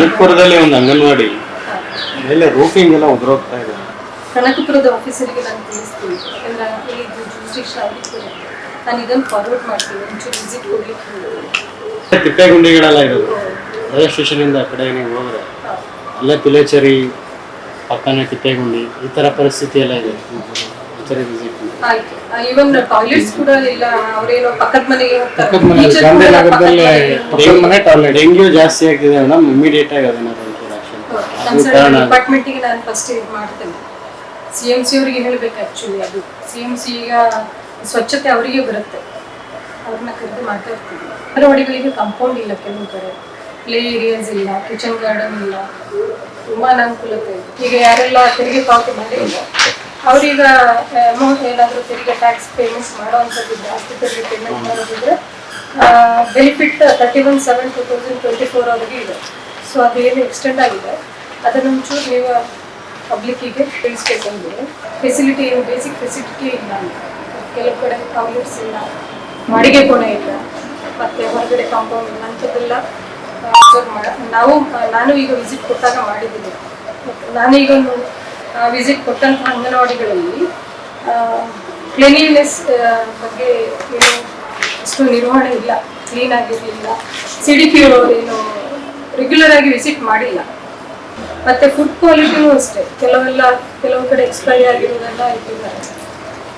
ಕನಕಪುರದಲ್ಲಿ ಒಂದು ಅಂಗನವಾಡಿ ಮೇಲೆ ರೂಫಿಂಗ್ ಎಲ್ಲ ಉದುರೋಗ್ತಾ ಇದೆ. ಕನಕಪುರದ ಆಫೀಸರಿಗೆ ನಾನು ತಿಳಿಸ್ತೀನಿ. ಯಾಕಂದ್ರೆ ಇಲ್ಲಿ ಜೂರಿಸ್ಡಿಕ್ಷನ್ ಆಗಿತ್ತು ನಾನು ಇದನ್ನು ಫಾರ್ವರ್ಡ್ ಮಾಡ್ತೀನಿ. ಒಂಚೂರು ವಿಸಿಟ್ ಹೋಗ್ಲಿಕ್ಕೆ ತಿಪ್ಪೆಗುಂಡಿಗಳೆಲ್ಲ ಇರೋದು. ರೈಲ್ವೆ ಸ್ಟೇಷನಿಂದ ಆ ಕಡೆ ನೀವು ಹೋದ್ರೆ ಎಲ್ಲ ಪಿಲೇಚರಿ ಪಕ್ಕನೇ ತಿಪ್ಪೆಗುಂಡಿ ಈ ಥರ ಪರಿಸ್ಥಿತಿ ಎಲ್ಲ ಇದೆ. ಒಂದ್ಸರಿ ವಿಸಿಟ್ ಆಯ್ತು. ಇವನ್ ಟಾಯ್ಲೆಟ್ಸ್ ಕೂಡ ಇಲ್ಲ ಅವ್ರೇನೋ ಪಕ್ಕದ ಮನೆಗೆ ಪಕ್ಕದ ಮನೆ ಪಕ್ಕದ ಟಾಯ್ಲೆಟ್ ಡೆಂಗ್ಯೂ ಜಾಸ್ತಿ ಆಗ್ತಿದೆ ಮೇಡಮ್ ಇಮಿಡಿಯೇಟ್ ಆಗಿ ಅದನ್ನ ಡಿಪಾರ್ಟ್ಮೆಂಟಿಗೆ ನಾನು ಫಸ್ಟ್ ಇದು ಮಾಡ್ತೇನೆ. ಸಿ ಎಂ ಸಿ ಅವರಿಗೆ ಹೇಳಬೇಕು ಆ್ಯಕ್ಚುಲಿ ಅದು. ಸಿ ಎಂ ಸಿ ಈಗ ಸ್ವಚ್ಛತೆ ಅವರಿಗೆ ಬರುತ್ತೆ. ಅವ್ರನ್ನ ಕರೆದು ಮಾತಾಡ್ತೀವಿ ಅಂಗನವಾಡಿಗಳಿಗೆ ಕಾಂಪೌಂಡ್ ಇಲ್ಲ ಕೆಲವು ಕಡೆ. ಪ್ಲೇ ಏರಿಯಾಸ್ ಇಲ್ಲ ಕಿಚನ್ ಗಾರ್ಡನ್ ಇಲ್ಲ. ತುಂಬ ಅನಾನುಕೂಲತೆ ಇದೆ. ಈಗ ಯಾರೆಲ್ಲ ತೆರಿಗೆ ಪಾವತಿ ಮಾಡಿಲ್ಲ ಅವ್ರೀಗ ಅಮೌಂಟ್ ಏನಾದರೂ ತೆರಿಗೆ ಟ್ಯಾಕ್ಸ್ ಪೇಮೆಂಟ್ ಮಾಡೋವಂಥದ್ದು ಜಾಸ್ತಿ ತೆರಿಗೆ payment ಮಾಡೋದಿದ್ರೆ benefit thirty one seven two thousand twenty four ಅವರಿಗೆ ಇದೆ. ಸೊ ಅದೇನು ಎಕ್ಸ್ಟೆಂಡ್ ಆಗಿದೆ. ಅದನ್ನು ಒಂಚೂರು ನೀವು ಪಬ್ಲಿಕ್ಕಿಗೆ ತಿಳಿಸ್ಬೇಕಂದ್ರೆ ಫೆಸಿಲಿಟಿ ಏನು ಬೇಸಿಕ್ ಫೆಸಿಲಿಟಿ ಇಲ್ಲ ಕೆಲವು ಕಡೆ ಟಾಯ್ಲೆಟ್ಸ್ ಇಲ್ಲ. ಮಡಿಗೆ ಕೋಣೆ ಇಲ್ಲ. ಮತ್ತು ಹೊರಗಡೆ ಕಾಂಪೌಂಡ್ ಇಲ್ಲ ಅಂಥದ್ದೆಲ್ಲ ನಾವು ನಾನು ಈಗ ವಿಸಿಟ್ ಕೊಟ್ಟಾಗ ಮಾಡಿದ್ದೀನಿ. ನಾನೀಗ ಒಂದು ವಿಸಿಟ್ ಕೊಟ್ಟಂತಹ ಅಂಗನವಾಡಿಗಳಲ್ಲಿ ಕ್ಲೀನಿನೆಸ್ ಬಗ್ಗೆ ಏನು ಅಷ್ಟು ನಿರ್ವಹಣೆ ಇಲ್ಲ ಕ್ಲೀನ್ ಆಗಿರಲಿಲ್ಲ ಸಿಡಿಪಿ ಡಿ ರೆಗ್ಯುಲರ್ ಆಗಿ ವಿಸಿಟ್ ಮಾಡಿಲ್ಲ. ಮತ್ತೆ ಫುಡ್ ಕ್ವಾಲಿಟಿನೂ ಅಷ್ಟೇ, ಕೆಲವೆಲ್ಲ, ಕೆಲವು ಕಡೆ ಎಕ್ಸ್ಪೈರಿ ಆಗಿರೋದೆಲ್ಲ ಇಟ್ಟಿದ್ದಾರೆ.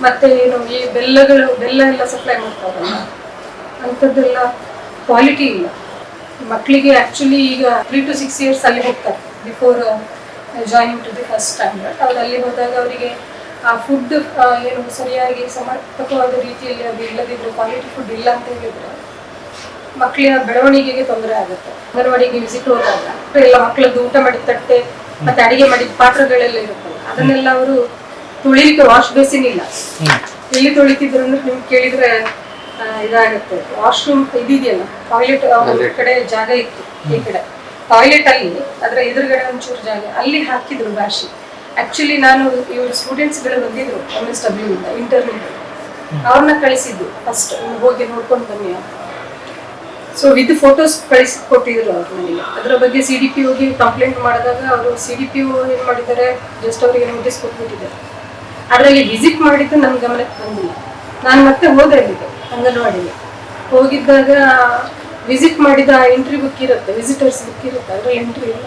ಮತ್ತೆ ಏನು ಈ ಬೆಲ್ಲಗಳು, ಬೆಲ್ಲ ಎಲ್ಲ ಸಪ್ಲೈ ಮಾಡ್ತಾರಲ್ಲ, ಅಂಥದ್ದೆಲ್ಲ ಕ್ವಾಲಿಟಿ ಇಲ್ಲ. ಮಕ್ಕಳಿಗೆ ಆ್ಯಕ್ಚುಲಿ ಈಗ ತ್ರೀ ಟು ಸಿಕ್ಸ್ ಇಯರ್ಸ್ ಅಲ್ಲಿ ಹೋಗ್ತಾರೆ before joining to the first standard ಅವ್ರು ಅಲ್ಲಿ ಹೋದಾಗ ಅವರಿಗೆ ಆ ಫುಡ್ ಏನು ಸರಿಯಾಗಿ ಸಮರ್ಪಕವಾದ ರೀತಿಯಲ್ಲಿ ಅದು ಇಲ್ಲದಿದ್ರು ಕ್ವಾಲಿಟಿ ಫುಡ್ ಇಲ್ಲ ಅಂತ ಹೇಳಿದ್ರೆ ಮಕ್ಕಳಿನ ಬೆಳವಣಿಗೆಗೆ ತೊಂದರೆ ಆಗುತ್ತೆ. ಅಂಗನವಾಡಿಗೆ ವಿಸಿಟ್ ಹೋದಾಗ ಎಲ್ಲ ಮಕ್ಕಳದ್ದು ಊಟ ಮಾಡಿದ ತಟ್ಟೆ ಮತ್ತೆ ಅಡಿಗೆ ಮಾಡಿದ ಪಾತ್ರಗಳೆಲ್ಲ ಇರುತ್ತಲ್ಲ ಅದನ್ನೆಲ್ಲ ಅವರು ತುಳಿಲಿಕ್ಕೆ ವಾಶ್ ಬೇಸಿನ್ ಇಲ್ಲ. ಎಲ್ಲಿ ತೊಳಿತಿದ್ರು ಅಂದ್ರೆ ನಿಮ್ಗೆ ಕೇಳಿದ್ರೆ ಇದಾಗುತ್ತೆ. ವಾಶ್ರೂಮ್ ಇದಿದೆಯಲ್ಲ ಟಾಯ್ಲೆಟ್ ಒಂದ್ ಕಡೆ ಜಾಗ ಇತ್ತು ಈ ಕಡೆ. ಟಾಯ್ಲೆಟ್ ಅಲ್ಲಿ ಅದರ ಎದುರುಗಡೆ ಒಂಚೂರು ಜಾಗ ಅಲ್ಲಿ ಹಾಕಿದ್ರು ಭಾಷೆ. ಆಕ್ಚುಲಿ ನಾನು ಇವ್ರ ಸ್ಟೂಡೆಂಟ್ಸ್ಗಳು ಬಂದಿದ್ರು ಎಂ ಎಸ್ ಡಬ್ಲ್ಯೂ ಇಂದ ಇಂಟರ್ವ್ಯೂ ಅವ್ರನ್ನ ಕಳಿಸಿದ್ದು ಫಸ್ಟ್ ಹೋಗಿ ನೋಡ್ಕೊಂಡು ಬನ್ನಿ ಸೊ ವಿತ್ ಫೋಟೋಸ್ ಕಳಿಸಿ ಕೊಟ್ಟಿದ್ರು ಅವ್ರು ನನಗೆ. ಅದರ ಬಗ್ಗೆ ಸಿ ಡಿ ಪಿ ಹೋಗಿ ಕಂಪ್ಲೇಂಟ್ ಮಾಡಿದಾಗ ಅವರು ಸಿ ಡಿ ಪಿ ಏನು ಮಾಡಿದ್ದಾರೆ ಜಸ್ಟ್ ಅವರಿಗೆ ನೋಟಿಸ್ ಕೊಟ್ಬಿಟ್ಟಿದ್ದಾರೆ. ಅದರಲ್ಲಿ ವಿಸಿಟ್ ಮಾಡಿದ್ದು ನನ್ನ ಗಮನಕ್ಕೆ ಬಂದಿಲ್ಲ. ನಾನು ಮತ್ತೆ ಹೋದೆ ಅಲ್ಲಿಗೆ ಅಂಗನವಾಡಿಗೆ. ಹೋಗಿದ್ದಾಗ ವಿಸಿಟ್ ಮಾಡಿದ ಎಂಟ್ರಿ ಬುಕ್ ಇರುತ್ತೆ ವಿಸಿಟರ್ಸ್ ಬುಕ್ ಇರುತ್ತೆ, ಅದರಲ್ಲಿ ಎಂಟ್ರಿ ಇಲ್ಲ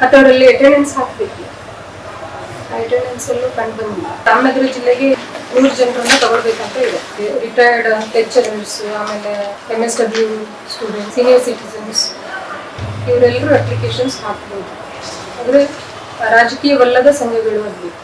ಮತ್ತು ಅವರಲ್ಲಿ ಅಟೆಂಡೆನ್ಸ್ ಹಾಕಬೇಕು. ಅಟೆಂಡೆನ್ಸ್ ಅಲ್ಲೂ ಕಂಡು ಬಂದಿಲ್ಲ ರಾಮನಗರ ಜಿಲ್ಲೆಗೆ ನೂರು ಜನರನ್ನು ತಗೊಳ್ಬೇಕಂತ ಇದೆ. ರಿಟೈರ್ಡ್ ಲೆಕ್ಚರರ್ಸ್ ಆಮೇಲೆ M S W student senior citizens ಇವರೆಲ್ಲರೂ ಅಪ್ಲಿಕೇಶನ್ಸ್ ಹಾಕ್ಬೋದು. ಅಂದರೆ ರಾಜಕೀಯವಲ್ಲದ ಸಂಘಗಳು ಆಗಬೇಕು.